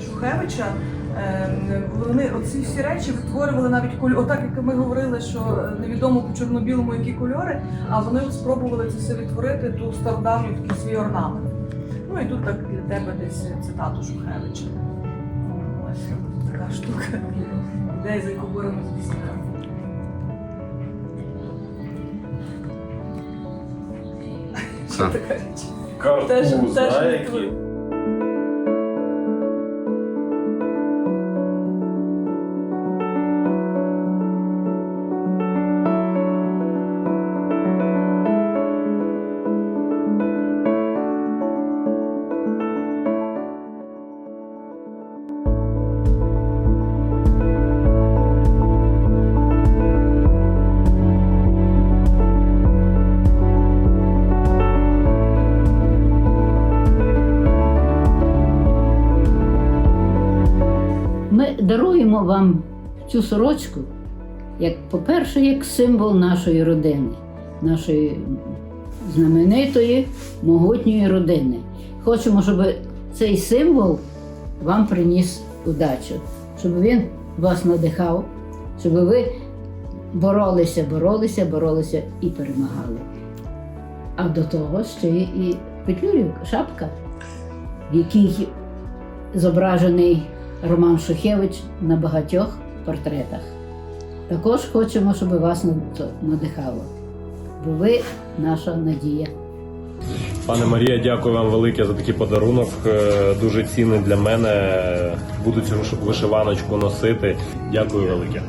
Шухевича. Е, Вони оці всі речі витворювали навіть кольори. Отак, як ми говорили, що е, невідомо по чорно-білому які кольори, а вони спробували це все відтворити ту стародавню такий свій орнамент. Ну і тут так для тебе десь цитату Шухевича. Ось така штука. Ідея, за яку боремося. Така річ. Теж, теж а Ми даруємо вам цю сорочку, як, по-перше, як символ нашої родини, нашої знаменитої, могутньої родини. Хочемо, щоб цей символ вам приніс удачу, щоб він вас надихав, щоб ви боролися, боролися, боролися і перемагали. А до того ще і петлюрівка, шапка, в якій зображений Роман Шухевич на багатьох портретах. Також хочемо, щоб вас надихало, бо ви наша надія. Пане Марія, дякую вам велике за такий подарунок. Е, Дуже цінний для мене. Буду цю вишиваночку носити. Дякую велике.